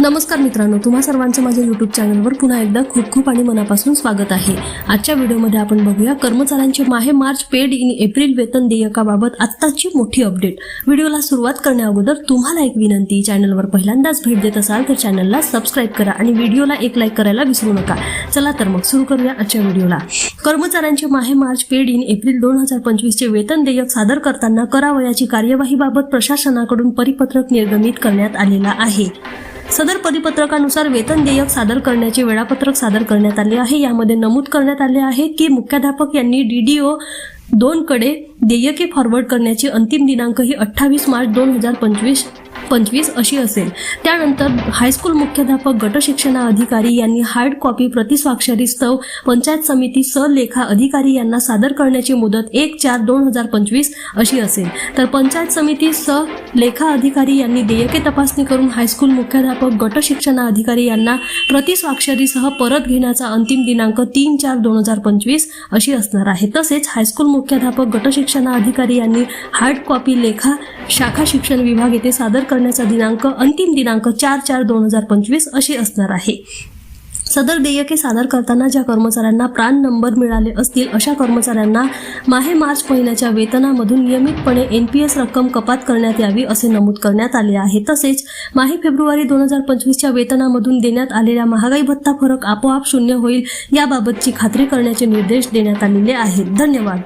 नमस्कार मित्रांनो तुम्हा सर्वांचं माझ्या यूट्यूब चॅनलवर पुन्हा एकदा खूप खूप आणि मनापासून स्वागत आहे. आजच्या व्हिडिओमध्ये आपण बघूया कर्मचाऱ्यांचे माहे मार्च पेड इन एप्रिल वेतन देयकाबाबत आत्ताची मोठी अपडेट व्हिडिओला सुरुवात करण्याअगोदर तुम्हाला एक विनंती चॅनलवर पहिल्यांदाच भेट देत असाल तर चॅनलला सबस्क्राईब करा आणि व्हिडिओला एक लाईक करायला विसरू नका. चला तर मग सुरू करूया आजच्या व्हिडिओला कर्मचाऱ्यांचे माहे मार्च पेड इन एप्रिल दोन हजार पंचवीसचे वेतन देयक सादर करताना करावयाची कार्यवाहीबाबत प्रशासनाकडून परिपत्रक निर्गमित करण्यात आलेला आहे. सदर परिपत्रकानुसार वेतन देयक सादर करण्याचे वेळापत्रक सादर करण्यात आले आहे. यामध्ये नमूद करण्यात आले आहे की मुख्याध्यापक यांनी डीडीओ दोन कडे देयके फॉरवर्ड करण्याची अंतिम दिनांक ही अठ्ठावीस मार्च दोन हजार पंचवीस पंचवीस अशी असेल. त्यानंतर हायस्कूल मुख्याध्यापक गटशिक्षणा अधिकारी यांनी हार्ड कॉपी प्रतिस्वाक्षरी स्तव पंचायत समिती सलेखा अधिकारी यांना सादर करण्याची मुदत एक चार दोन हजार पंचवीस अशी असेल. तर पंचायत समिती स लेखा अधिकारी यांनी देयके तपासणी करून हायस्कूल मुख्याध्यापक गटशिक्षणा अधिकारी यांना प्रतिस्वाक्षरीसह परत घेण्याचा अंतिम दिनांक तीन चार दोन हजार पंचवीस अशी असणार आहे. तसेच हायस्कूल मुख्याध्यापक गटशिक्षणा अधिकारी यांनी हार्ड कॉपी लेखा शाखा शिक्षण विभाग येथे सादर करण्याचा दिनांक अंतिम दिनांक चार चार दोन हजार पंचवीस अशी असणार आहे. सदर देयके सादर करताना ज्या कर्मचाऱ्यांना प्राण नंबर मिळाले असतील अशा कर्मचाऱ्यांना माहे मार्च महिन्याच्या वेतनामधून नियमितपणे एन पी एस रक्कम कपात करण्यात यावी असे नमूद करण्यात आले आहे. तसेच माहे फेब्रुवारी दोन हजार पंचवीसच्या वेतनामधून देण्यात आलेल्या महागाई भत्ता फरक आपोआप शून्य होईल याबाबतची खात्री करण्याचे निर्देश देण्यात आलेले आहेत. धन्यवाद.